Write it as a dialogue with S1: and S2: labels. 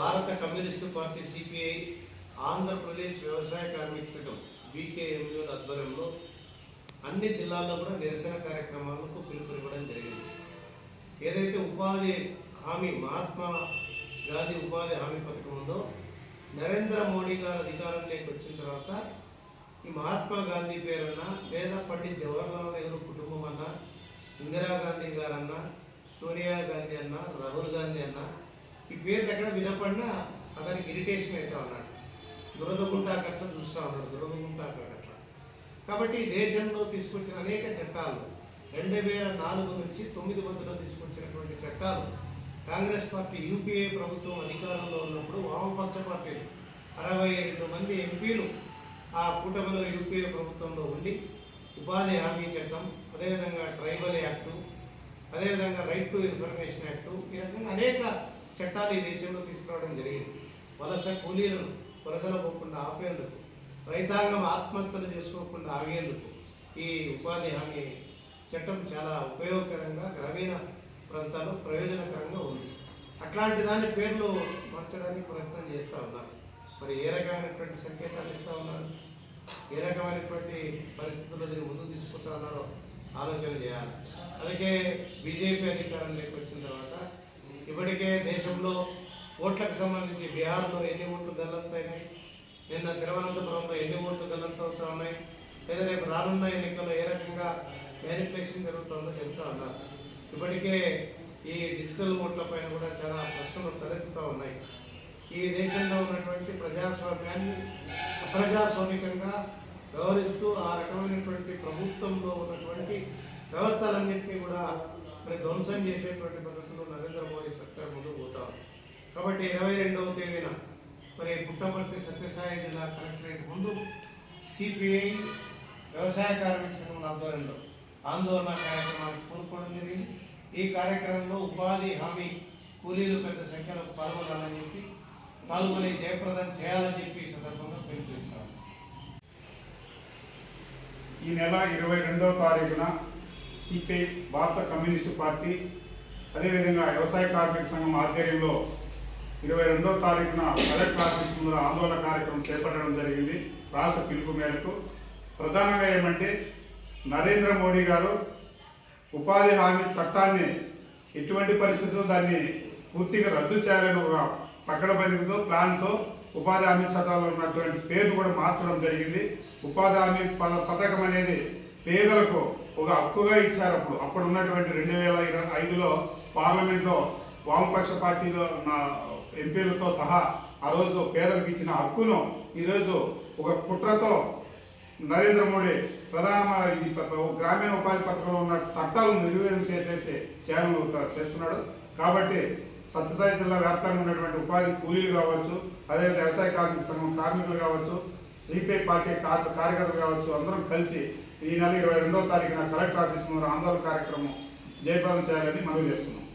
S1: భారత communist party CPI Andhra Pradesh వ్యవసాయ కార్మిక సంఘం బీకేఎంయూల ఆధ్వర్యంలో అన్ని జిల్లాల్లో కూడా నిరసన కార్యక్రమాలకు పిలుపునివ్వడం జరిగింది. ఏదైతే ఉపాధి హామీ మహాత్మా గాంధీ ఉపాధి హామీ పథకం ఉందో నరేంద్ర మోడీ గారు అధికారంలోకి వచ్చిన తర్వాత ఈ మహాత్మా గాంధీ పేరన్నా లేదా పండిత్ జవహర్లాల్ నెహ్రూ కుటుంబం అన్నా ఇందిరాగాంధీ గారన్నా సోనియా గాంధీ అన్న రాహుల్ గాంధీ అన్న ఈ పేర్లు ఎక్కడ వినపడినా అతనికి ఇరిటేషన్ అవుతా ఉన్నాడు. దురదగుంటాకట్ల చూస్తూ ఉన్నాడు దురదగుంటాకట్ల కాబట్టి దేశంలో తీసుకొచ్చిన అనేక చట్టాలు రెండు వేల నాలుగు నుంచి తొమ్మిది మందిలో తీసుకొచ్చినటువంటి చట్టాలు కాంగ్రెస్ పార్టీ యూపీఏ ప్రభుత్వం అధికారంలో ఉన్నప్పుడు వామపక్ష పార్టీలు అరవై రెండు మంది ఎంపీలు ఆ కూటమిలో యూపీఏ ప్రభుత్వంలో ఉండి ఉపాధి హామీ చట్టం అదేవిధంగా ట్రైబల్ యాక్టు అదేవిధంగా రైట్ టు ఇన్ఫర్మేషన్ యాక్టు ఈ రకంగా అనేక చట్టాలు ఈ దేశంలో తీసుకురావడం జరిగింది. వలస కూలీలను వలసలు పోకుండా ఆపేందుకు రైతాంగం ఆత్మహత్యలు చేసుకోకుండా ఆగేందుకు ఈ ఉపాధి హామీ చట్టం చాలా ఉపయోగకరంగా గ్రామీణ ప్రాంతాల్లో ప్రయోజనకరంగా ఉంది. అట్లాంటి దాని పేర్లు మార్చడానికి ప్రయత్నం చేస్తూ ఉన్నారు. మరి ఏ రకమైనటువంటి సంకేతాలు ఇస్తూ ఉన్నారు? ఏ రకమైనటువంటి పరిస్థితుల్లో దీన్ని ముందుకు తీసుకుంటా ఉన్నారో ఆలోచన చేయాలి. అలాగే బీజేపీ అధికారం వచ్చిన తర్వాత ఇప్పటికే దేశంలో ఓట్లకు సంబంధించి బీహార్లో ఎన్ని ఓట్లు గల్లంతైనాయి నిన్న తిరువనంతపురంలో ఎన్ని ఓట్లు గల్లంతవుతా ఉన్నాయి లేదా రేపు రానున్న ఎన్నికల్లో ఏ రకంగా మ్యానిపులేషన్ జరుగుతుందో చెప్తా ఉన్నారు ఇప్పటికే ఈ డిజిటల్ ఓట్ల పైన కూడా చాలా ప్రశ్నలు తలెత్తుతూ ఉన్నాయి. ఈ దేశంలో ఉన్నటువంటి ప్రజాస్వామ్యాన్ని అప్రజాస్వామికంగా వ్యవహరిస్తూ ఆ రకమైనటువంటి ప్రభుత్వంలో ఉన్నటువంటి వ్యవస్థలన్నింటినీ కూడా మరి ధ్వంసం చేసేటువంటి పద్ధతిలో నరేంద్ర మోడీ సర్కార్ ముందు పోతా కాబట్టి ఇరవై రెండవ తేదీన మరి పుట్టపర్తి సత్యసాయి జిల్లా కలెక్టరేట్ ముందు సిపిఐ వ్యవసాయ కార్మిక సంఘం ఆధ్వర్యంలో ఆందోళన కార్యక్రమానికి పూనుకోవడం జరిగింది. ఈ కార్యక్రమంలో ఉపాధి హామీ కూలీలు పెద్ద సంఖ్యలో పాల్గొనాలని చెప్పి పాల్గొని జయప్రదం చేయాలని చెప్పి ఈ సందర్భంగా పిలుపునిస్తాను
S2: ఈ నెల ఇరవై రెండవ తారీఖున సిపిఐ భారత కమ్యూనిస్టు పార్టీ అదేవిధంగా వ్యవసాయ కార్మిక సంఘం ఆధ్వర్యంలో ఇరవై రెండవ తారీఖున కలెక్టర్ ఆఫీస్ ముందు ఆందోళన కార్యక్రమం చేపట్టడం జరిగింది రాష్ట్ర పిలుపు మేరకు. ప్రధానంగా ఏమంటే నరేంద్ర మోడీ గారు ఉపాధి హామీ చట్టాన్ని ఎటువంటి పరిస్థితుల్లో దాన్ని పూర్తిగా రద్దు చేయాలని ఒక పకడబందితో ప్లాన్తో ఉపాధి హామీ చట్టాల్లో ఉన్నటువంటి పేర్లు కూడా మార్చడం జరిగింది. ఉపాధి హామీ పథకం అనేది పేదలకు ఒక హక్కుగా ఇచ్చారు అప్పుడు. అప్పుడు ఉన్నటువంటి రెండు వేల ఇరవై ఐదులో పార్లమెంట్లో వామపక్ష పార్టీలో నా ఎంపీలతో సహా ఆ రోజు పేదలకు ఇచ్చిన హక్కును ఈరోజు ఒక కుట్రతో నరేంద్ర మోడీ ప్రధాన గ్రామీణ ఉపాధి పథకంలో ఉన్న చట్టాలు నిర్వీర్యం చేసేసి చేయాలని చేస్తున్నాడు. కాబట్టి సత్యసాయి జిల్లా వ్యాప్తంగా ఉన్నటువంటి ఉపాధి కూలీలు కావచ్చు అదే వ్యవసాయ కార్మిక సంఘం కార్మికులు కావచ్చు సిపిఐ పార్టీ కార్- కార్యకర్తలు కావచ్చు అందరం కలిసి ఈ నెల ఇరవై రెండవ తారీఖున కలెక్టర్ ఆఫీస్ ముందు ఆందోళన కార్యక్రమం జయప్రదం చేయాలని మనవి చేస్తున్నాం.